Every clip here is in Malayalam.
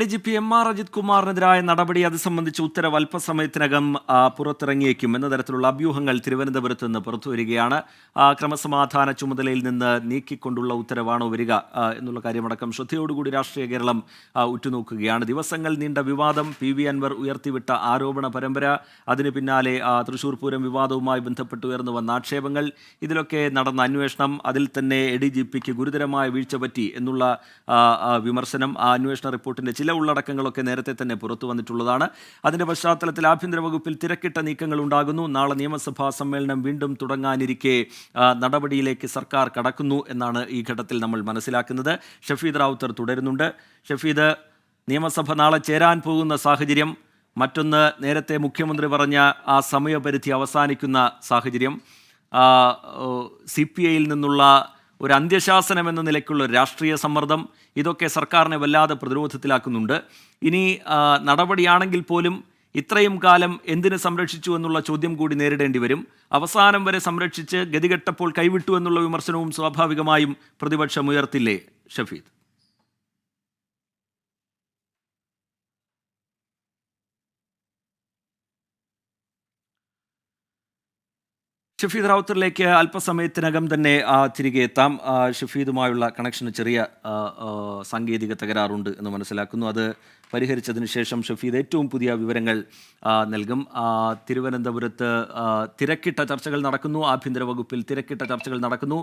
D G P M R Ajith കുമാറിനെതിരായ നടപടി അത് സംബന്ധിച്ച് ഉത്തരവ് അല്പസമയത്തിനകം പുറത്തിറങ്ങിയേക്കും. എന്ന തരത്തിലുള്ള അഭ്യൂഹങ്ങൾ തിരുവനന്തപുരത്ത് നിന്ന് പുറത്തു വരികയാണ്. ക്രമസമാധാന ചുമതലയിൽ നിന്ന് നീക്കിക്കൊണ്ടുള്ള ഉത്തരവാണോ വരിക എന്നുള്ള കാര്യമടക്കം ശ്രദ്ധയോടുകൂടി രാഷ്ട്രീയ കേരളം ഉറ്റുനോക്കുകയാണ്. ദിവസങ്ങൾ നീണ്ട വിവാദം പി വി അൻവർ ഉയർത്തിവിട്ട ആരോപണ പരമ്പര അതിന് പിന്നാലെ തൃശൂർ പൂരം വിവാദവുമായി ബന്ധപ്പെട്ട് ഉയർന്നു വന്ന ആക്ഷേപങ്ങൾ ഇതിലൊക്കെ നടന്ന അന്വേഷണം അതിൽ തന്നെ എ ഡി ജി പിക്ക് ഗുരുതരമായ വീഴ്ച പറ്റി എന്നുള്ള വിമർശനം ആ അന്വേഷണ റിപ്പോർട്ടിന്റെ ചില ഉള്ളടക്കങ്ങളൊക്കെ നേരത്തെ തന്നെ പുറത്തു വന്നിട്ടുള്ളതാണ്. അതിന്റെ പശ്ചാത്തലത്തിൽ ആഭ്യന്തര വകുപ്പിൽ തിരക്കിട്ട നീക്കങ്ങൾ ഉണ്ടാകുന്നു. നാളെ നിയമസഭാ സമ്മേളനം വീണ്ടും തുടങ്ങാനിരിക്കെ നടപടിയിലേക്ക് സർക്കാർ കടക്കുന്നു എന്നാണ് ഈ ഘട്ടത്തിൽ നമ്മൾ മനസ്സിലാക്കുന്നത്. ഷഫീദ് റാവുത്തർ തുടരുന്നുണ്ട്. ഷഫീദ് നിയമസഭ നാളെ ചേരാൻ പോകുന്ന സാഹചര്യം മറ്റൊന്ന് നേരത്തെ മുഖ്യമന്ത്രി പറഞ്ഞ ആ സമയപരിധി അവസാനിക്കുന്ന സാഹചര്യം. സി പി ഐയിൽ നിന്നുള്ള ഒരു അന്ത്യശാസനം എന്ന നിലയ്ക്കുള്ള രാഷ്ട്രീയ സമ്മർദ്ദം ഇതൊക്കെ സർക്കാരിനെ വല്ലാതെ പ്രതിരോധത്തിലാക്കുന്നുണ്ട്. ഇനി നടപടിയാണെങ്കിൽ പോലും ഇത്രയും കാലം എന്തിന് സംരക്ഷിച്ചു എന്നുള്ള ചോദ്യം കൂടി നേരിടേണ്ടി വരും. അവസാനം വരെ സംരക്ഷിച്ച് ഗതികെട്ടപ്പോൾ കൈവിട്ടു എന്നുള്ള വിമർശനവും സ്വാഭാവികമായും പ്രതിപക്ഷം ഉയർത്തില്ലേ ഷഫീദ്? ഷഫീദ് റാവുത്തറിലേക്ക് അല്പസമയത്തിനകം തന്നെ തിരികെ എത്താം. ഷഫീദുമായുള്ള കണക്ഷന് ചെറിയ സാങ്കേതിക തകരാറുണ്ട് എന്ന് മനസ്സിലാക്കുന്നു. അത് പരിഹരിച്ചതിന് ശേഷം ഷഫീദ് ഏറ്റവും പുതിയ വിവരങ്ങൾ നൽകും. തിരുവനന്തപുരത്ത് തിരക്കിട്ട ചർച്ചകൾ നടക്കുന്നു. ആഭ്യന്തര വകുപ്പിൽ തിരക്കിട്ട ചർച്ചകൾ നടക്കുന്നു.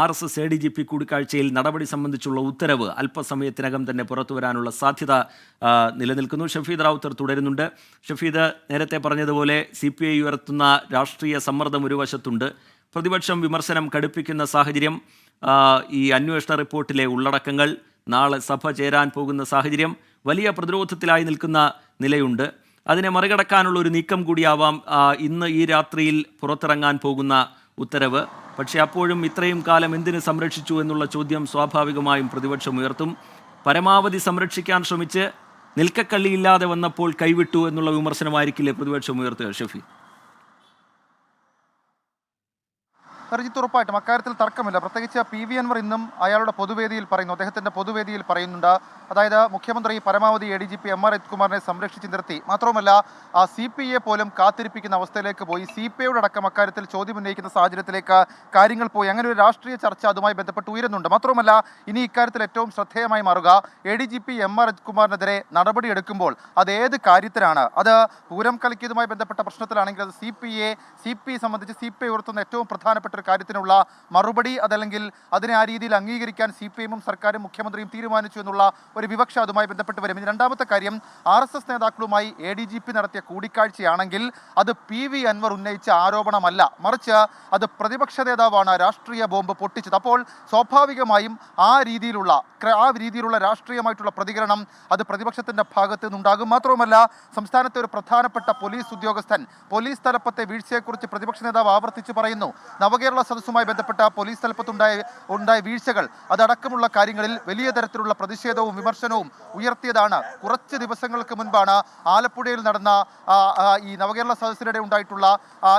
R S S A D G P കൂടിക്കാഴ്ചയിൽ നടപടി സംബന്ധിച്ചുള്ള ഉത്തരവ് അല്പസമയത്തിനകം തന്നെ പുറത്തു വരാനുള്ള സാധ്യത നിലനിൽക്കുന്നു. ഷഫീദ് റാവുത്തർ തുടരുന്നുണ്ട്. ഷഫീദ് നേരത്തെ പറഞ്ഞതുപോലെ സി പി ഐ ഉയർത്തുന്ന രാഷ്ട്രീയ സമ്മർദ്ദം ഒരു വശത്തുണ്ട്. പ്രതിപക്ഷം വിമർശനം കടുപ്പിക്കുന്ന സാഹചര്യം ഈ അന്വേഷണ റിപ്പോർട്ടിലെ ഉള്ളടക്കങ്ങൾ നാളെ സഭ ചേരാൻ പോകുന്ന സാഹചര്യം വലിയ പ്രതിരോധത്തിലായി നിൽക്കുന്ന നിലയുണ്ട്. അതിനെ മറികടക്കാനുള്ള ഒരു നീക്കം കൂടിയാവാം ഇന്ന് ഈ രാത്രിയിൽ പുറത്തിറങ്ങാൻ പോകുന്ന ഉത്തരവ്. പക്ഷേ അപ്പോഴും ഇത്രയും കാലം എന്തിന് സംരക്ഷിച്ചു എന്നുള്ള ചോദ്യം സ്വാഭാവികമായും പ്രതിപക്ഷം ഉയർത്തും. പരമാവധി സംരക്ഷിക്കാൻ ശ്രമിച്ച് നിൽക്കക്കള്ളിയില്ലാതെ വന്നപ്പോൾ കൈവിട്ടു എന്നുള്ള വിമർശനമായിരിക്കില്ലേ പ്രതിപക്ഷം ഉയർത്തുക ഷഫി? രജിത്ത് ഉറപ്പായിട്ടും അക്കാര്യത്തിൽ തർക്കമില്ല. പ്രത്യേകിച്ച് പി വി അൻവർ ഇന്നും അയാളുടെ പൊതുവേദിയിൽ പറയുന്നു. അദ്ദേഹത്തിന്റെ പൊതുവേദിയിൽ പറയുന്നുണ്ട്. അതായത് മുഖ്യമന്ത്രി പരമാവധി A D G P M R രജിത്കുമാറിനെ സംരക്ഷിച്ച് നിർത്തി. മാത്രവുമല്ല ആ സി പി ഐയെ പോലും കാത്തിരിപ്പിക്കുന്ന അവസ്ഥയിലേക്ക് പോയി. സി പി ഐയുടെ അടക്കം അക്കാര്യത്തിൽ ചോദ്യം ഉന്നയിക്കുന്ന സാഹചര്യത്തിലേക്ക് കാര്യങ്ങൾ പോയി. അങ്ങനെ ഒരു രാഷ്ട്രീയ ചർച്ച അതുമായി ബന്ധപ്പെട്ട് ഉയരുന്നുണ്ട്. മാത്രവുമല്ല ഇനി ഇക്കാര്യത്തിൽ ഏറ്റവും ശ്രദ്ധേയമായി മാറുക A D G P M R രജിത്കുമാറിനെതിരെ നടപടിയെടുക്കുമ്പോൾ അത് ഏത് കാര്യത്തിലാണ്? അത് പൂരം കലക്കിയതുമായി ബന്ധപ്പെട്ട പ്രശ്നത്തിലാണെങ്കിൽ അത് C P A C P സംബന്ധിച്ച് സി പി ഐ ഉയർത്തുന്ന ഏറ്റവും പ്രധാനപ്പെട്ട ഒരു കാര്യത്തിനുള്ള മറുപടി അതല്ലെങ്കിൽ അതിനെ ആ രീതിയിൽ അംഗീകരിക്കാൻ സി പി എമ്മും സർക്കാരും മുഖ്യമന്ത്രിയും തീരുമാനിച്ചു എന്നുള്ള ഒരു വിവക്ഷ അതുമായി ബന്ധപ്പെട്ട് വരും. ഇനി രണ്ടാമത്തെ കാര്യം ആർ എസ് എസ് നേതാക്കളുമായി എ ഡി ജി പി നടത്തിയ കൂടിക്കാഴ്ചയാണെങ്കിൽ അത് പി വി അൻവർ ഉന്നയിച്ച ആരോപണമല്ല. മറിച്ച് അത് പ്രതിപക്ഷ നേതാവാണ് രാഷ്ട്രീയ ബോംബ് പൊട്ടിച്ചത്. അപ്പോൾ സ്വാഭാവികമായും ആ രീതിയിലുള്ള ആ രീതിയിലുള്ള രാഷ്ട്രീയമായിട്ടുള്ള പ്രതികരണം അത് പ്രതിപക്ഷത്തിന്റെ ഭാഗത്ത് നിന്നുണ്ടാകും. മാത്രവുമല്ല സംസ്ഥാനത്തെ ഒരു പ്രധാനപ്പെട്ട പോലീസ് ഉദ്യോഗസ്ഥൻ പോലീസ് തലപ്പത്തെ വീഴ്ചയെക്കുറിച്ച് പ്രതിപക്ഷ നേതാവ് ആവർത്തിച്ച് പറയുന്നു. നവകേരള സദസ്സുമായി ബന്ധപ്പെട്ട പോലീസ് തലപ്പത്തുണ്ടായ ഉണ്ടായ വീഴ്ചകൾ അതടക്കമുള്ള കാര്യങ്ങളിൽ വലിയ തരത്തിലുള്ള പ്രതിഷേധവും വിമർശനവും ഉയർത്തിയതാണ്. കുറച്ച് ദിവസങ്ങൾക്ക് മുൻപാണ് ആലപ്പുഴയിൽ നടന്ന ഈ നവകേരള സദസ്സിനിടെ ഉണ്ടായിട്ടുള്ള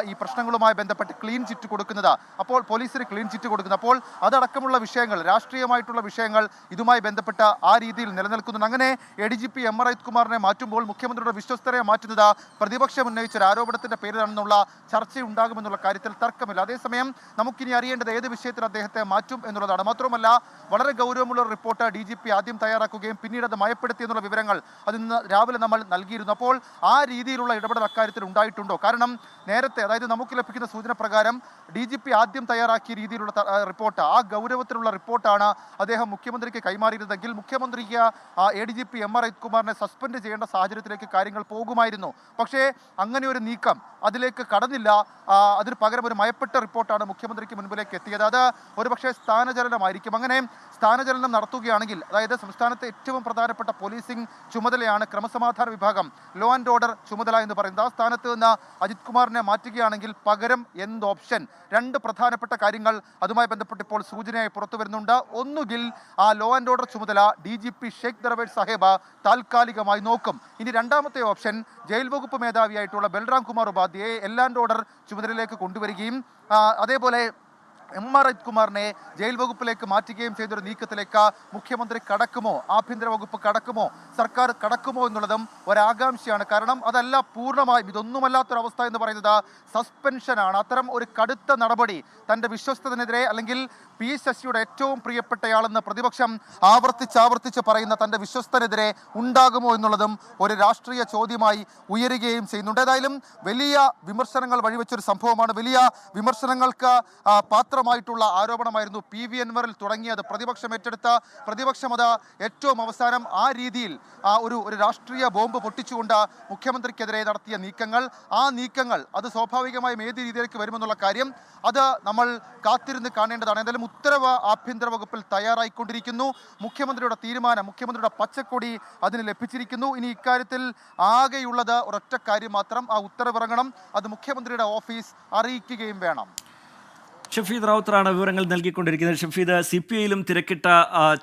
ഈ പ്രശ്നങ്ങളുമായി ബന്ധപ്പെട്ട് ക്ലീൻ ചിറ്റ് കൊടുക്കുന്നത്. അപ്പോൾ പോലീസിന് ക്ലീൻ ചിറ്റ് കൊടുക്കുന്നത്. അപ്പോൾ അതടക്കമുള്ള വിഷയങ്ങൾ രാഷ്ട്രീയമായിട്ടുള്ള വിഷയങ്ങൾ ഇതുമായി ബന്ധപ്പെട്ട ആ രീതിയിൽ നിലനിൽക്കുന്നുണ്ട്. അങ്ങനെ A D G P M R കുമാറിനെ മാറ്റുമ്പോൾ മുഖ്യമന്ത്രിയുടെ വിശ്വസ്തരെ മാറ്റുന്നത് പ്രതിപക്ഷം ഉന്നയിച്ച ഒരു ആരോപണത്തിന്റെ പേരിലാണെന്നുള്ള ചർച്ചയുണ്ടാകുമെന്നുള്ള കാര്യത്തിൽ തർക്കമില്ല. അതേസമയം നമുക്കിനി അറിയേണ്ടത് ഏത് വിഷയത്തിൽ അദ്ദേഹത്തെ മാറ്റും എന്നുള്ളതാണ്. മാത്രമല്ല വളരെ ഗൗരവമുള്ള റിപ്പോർട്ട് ഡി ജി പി ആദ്യം തയ്യാറാക്കുകയും പിന്നീട് അത് മയപ്പെടുത്തി എന്നുള്ള വിവരങ്ങൾ അത് ഇന്ന് രാവിലെ നമ്മൾ നൽകിയിരുന്നു. അപ്പോൾ ആ രീതിയിലുള്ള ഇടപെടൽ അക്കാര്യത്തിൽ ഉണ്ടായിട്ടുണ്ടോ? കാരണം നേരത്തെ അതായത് നമുക്ക് ലഭിക്കുന്ന സൂചന പ്രകാരം ഡി ജി പി ആദ്യം തയ്യാറാക്കിയ രീതിയിലുള്ള റിപ്പോർട്ട് ആ ഗൗരവത്തിലുള്ള റിപ്പോർട്ടാണ് അദ്ദേഹം മുഖ്യമന്ത്രിക്ക് കൈമാറിയിരുന്നെങ്കിൽ മുഖ്യമന്ത്രിക്ക് A D G P M R കുമാറിനെ സസ്പെൻഡ് ചെയ്യേണ്ട സാഹചര്യത്തിലേക്ക് കാര്യങ്ങൾ പോകുമായിരുന്നു. പക്ഷേ അങ്ങനെ ഒരു നീക്കം അതിലേക്ക് കടന്നില്ല. അതിന് പകരം ഒരു മയപ്പെട്ട റിപ്പോർട്ടാണ് മുഖ്യമന്ത്രിക്ക് മുൻപിലേക്ക് എത്തിയത്. അത് ഒരുപക്ഷെ സ്ഥാനചലനമായിരിക്കും. അങ്ങനെ സ്ഥാനചലനം നടത്തുകയാണെങ്കിൽ അതായത് സംസ്ഥാനത്തെ ഏറ്റവും പ്രധാനപ്പെട്ട പോലീസിംഗ് ചുമതലയാണ് ക്രമസമാധാന വിഭാഗം ലോ ആൻഡ് ഓർഡർ ചുമതല എന്ന് പറയുന്നത്. ആ സ്ഥാനത്ത് നിന്ന് അജിത് കുമാറിനെ മാറ്റുകയാണെങ്കിൽ പകരം എന്ത് ഓപ്ഷൻ രണ്ട് പ്രധാനപ്പെട്ട കാര്യങ്ങൾ അതുമായി ബന്ധപ്പെട്ട് ഇപ്പോൾ സൂചനയായി പുറത്തു വരുന്നുണ്ട്. ഒന്നുകിൽ ആ ലോ ആൻഡ് ഓർഡർ ചുമതല D G P Sheikh Darvesh Sahib താൽക്കാലികമായി നോക്കും. ഇനി രണ്ടാമത്തെ ഓപ്ഷൻ ജയിൽ വകുപ്പ് മേധാവിയായിട്ടുള്ള ബൽറാം കുമാർ ഉപാധ്യയെ എൽ ആൻഡ് ഓർഡർ ചുമതലയിലേക്ക് കൊണ്ടുവരികയും ആ, അതേപോലെ എം ആർ കുമാറിനെ ജയിൽ വകുപ്പിലേക്ക് മാറ്റുകയും ചെയ്തൊരു നീക്കത്തിലേക്ക് മുഖ്യമന്ത്രി കടക്കുമോ? ആഭ്യന്തര വകുപ്പ് കടക്കുമോ? സർക്കാർ കടക്കുമോ എന്നുള്ളതും ഒരാകാംക്ഷയാണ്. കാരണം അതല്ല പൂർണമായും ഇതൊന്നുമല്ലാത്തൊരവസ്ഥ എന്ന് പറയുന്നത് സസ്പെൻഷനാണ്. അത്തരം ഒരു കടുത്ത നടപടി തന്റെ വിശ്വസ്തതിനെതിരെ അല്ലെങ്കിൽ പി ശശിയുടെ ഏറ്റവും പ്രിയപ്പെട്ടയാളെന്ന് പ്രതിപക്ഷം ആവർത്തിച്ചാവർത്തിച്ച് പറയുന്ന തന്റെ വിശ്വസ്തനെതിരെ ഉണ്ടാകുമോ എന്നുള്ളതും ഒരു രാഷ്ട്രീയ ചോദ്യമായി ഉയരുകയും ചെയ്യുന്നുണ്ട്. ഏതായാലും വലിയ വിമർശനങ്ങൾ വഴിവെച്ചൊരു സംഭവമാണ്. വലിയ വിമർശനങ്ങൾക്ക് ആ, പാത്രമായിട്ടുള്ള ആരോപണമായിരുന്നു പി വി അൻവറിൽ തുടങ്ങിയത്. പ്രതിപക്ഷം ഏറ്റെടുത്ത പ്രതിപക്ഷം അത് ഏറ്റവും അവസാനം ആ രീതിയിൽ ആ ഒരു ഒരു രാഷ്ട്രീയ ബോംബ് പൊട്ടിച്ചുകൊണ്ട് മുഖ്യമന്ത്രിക്കെതിരെ നടത്തിയ നീക്കങ്ങൾ. ആ നീക്കങ്ങൾ അത് സ്വാഭാവികമായും ഏത് രീതിയിലേക്ക് വരുമെന്നുള്ള കാര്യം അത് നമ്മൾ കാത്തിരുന്ന് കാണേണ്ടതാണ്. എന്തായാലും ഉത്തരവ് ആഭ്യന്തര വകുപ്പിൽ തയ്യാറായിക്കൊണ്ടിരിക്കുന്നു. മുഖ്യമന്ത്രിയുടെ തീരുമാനം മുഖ്യമന്ത്രിയുടെ പച്ചക്കൊടി അതിന് ലഭിച്ചിരിക്കുന്നു. ഇനി ഇക്കാര്യത്തിൽ ആകെയുള്ളത് ഒരൊറ്റ കാര്യം മാത്രം ആ ഉത്തരവിറങ്ങണം. അത് മുഖ്യമന്ത്രിയുടെ ഓഫീസ് അറിയിക്കുകയും വേണം. ഷഫീദ് റാവുത്തറാണ് വിവരങ്ങൾ നൽകിക്കൊണ്ടിരിക്കുന്നത്. ഷഫീദ് സി പി ഐയിലും തിരക്കിട്ട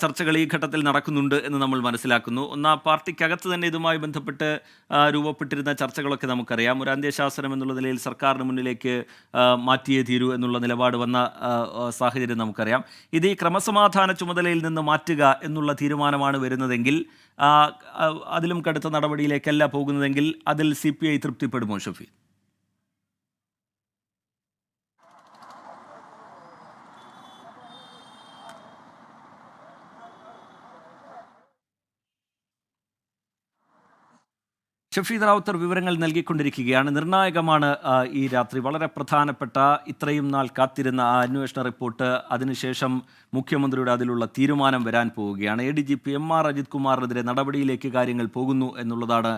ചർച്ചകൾ ഈ ഘട്ടത്തിൽ നടക്കുന്നുണ്ട് എന്ന് നമ്മൾ മനസ്സിലാക്കുന്നു. ഒന്നാ പാർട്ടിക്കകത്ത് തന്നെ ഇതുമായി ബന്ധപ്പെട്ട് രൂപപ്പെട്ടിരുന്ന ചർച്ചകളൊക്കെ നമുക്കറിയാം. ഒരു അന്ത്യശാസനം എന്നുള്ള നിലയിൽ സർക്കാരിന് മുന്നിലേക്ക് മാറ്റിയേ തീരൂ എന്നുള്ള നിലപാട് വന്ന സാഹചര്യം നമുക്കറിയാം. ഇത് ഈ ക്രമസമാധാന ചുമതലയിൽ നിന്ന് മാറ്റുക എന്നുള്ള തീരുമാനമാണ് വരുന്നതെങ്കിൽ അതിലും കടുത്ത നടപടിയിലേക്കല്ല പോകുന്നതെങ്കിൽ അതിൽ സി പി ഐ തൃപ്തിപ്പെടുമോ ഷഫീദ്? ഷഫീദ് റാവുത്തർ വിവരങ്ങൾ നൽകിക്കൊണ്ടിരിക്കുകയാണ്. നിർണായകമാണ് ഈ രാത്രി. വളരെ പ്രധാനപ്പെട്ട ഇത്രയും നാൾ കാത്തിരുന്ന ആ അന്വേഷണ റിപ്പോർട്ട് അതിനുശേഷം മുഖ്യമന്ത്രിയുടെ അതിലുള്ള തീരുമാനം വരാൻ പോവുകയാണ്. A D G P M R Ajith കുമാറിനെതിരെ നടപടിയിലേക്ക് കാര്യങ്ങൾ പോകുന്നു എന്നുള്ളതാണ്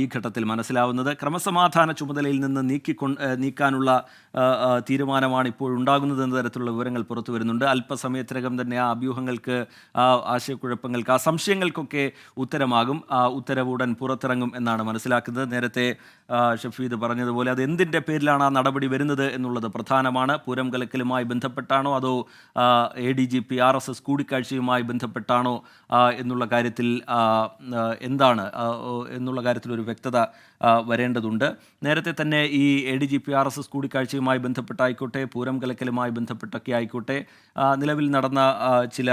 ഈ ഘട്ടത്തിൽ മനസ്സിലാവുന്നത്. ക്രമസമാധാന ചുമതലയിൽ നിന്ന് നീക്കിക്കൊ നീക്കാനുള്ള തീരുമാനമാണ് ഇപ്പോൾ ഉണ്ടാകുന്നത് എന്ന തരത്തിലുള്ള വിവരങ്ങൾ പുറത്തു വരുന്നുണ്ട്. അല്പസമയത്തിനകം തന്നെ ആ അഭ്യൂഹങ്ങൾക്ക് ആ ആശയക്കുഴപ്പങ്ങൾക്ക് ആ സംശയങ്ങൾക്കൊക്കെ ഉത്തരമാകും. ആ ഉത്തരവ് ഉടൻ പുറത്തിറങ്ങും എന്നാണ് മനസ്സിലാക്കുന്നത്. നേരത്തെ ഷഫീദ് പറഞ്ഞതുപോലെ അത് എന്തിന്റെ പേരിലാണ് ആ നടപടി വരുന്നത് എന്നുള്ളത് പ്രധാനമാണ്. പൂരം കലക്കലുമായി ബന്ധപ്പെട്ടാണോ അതോ A D G P R S S കൂടിക്കാഴ്ചയുമായി ബന്ധപ്പെട്ടാണോ എന്നുള്ള കാര്യത്തിൽ എന്താണ് എന്നുള്ള കാര്യത്തിൽ ഒരു വ്യക്തത വരേണ്ടതുണ്ട്. നേരത്തെ തന്നെ ഈ A D G P R S S കൂടിക്കാഴ്ചയുമായി ബന്ധപ്പെട്ടായിക്കോട്ടെ പൂരം കലക്കലുമായി ബന്ധപ്പെട്ടൊക്കെ ആയിക്കോട്ടെ നിലവിൽ നടന്ന ചില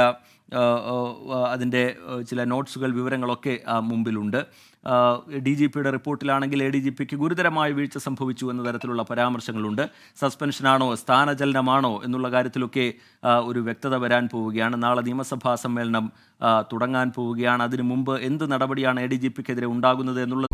അതിന്റെ ചില നോട്ട്സുകൾ വിവരങ്ങളൊക്കെ മുമ്പിലുണ്ട്. ഡി ജി പിയുടെ റിപ്പോർട്ടിലാണെങ്കിൽ എ ഡി ജി പിക്ക് ഗുരുതരമായ വീഴ്ച സംഭവിച്ചു എന്ന തരത്തിലുള്ള പരാമർശങ്ങളുണ്ട്. സസ്പെൻഷനാണോ സ്ഥാനചലനമാണോ എന്നുള്ള കാര്യത്തിലൊക്കെ ഒരു വ്യക്തത വരാൻ പോവുകയാണ്. നാളെ നിയമസഭാ സമ്മേളനം തുടങ്ങാൻ പോവുകയാണ്. അതിനു മുമ്പ് എന്ത് നടപടിയാണ് എ ഡി ജി പിക്കെതിരെ ഉണ്ടാകുന്നത് എന്നുള്ള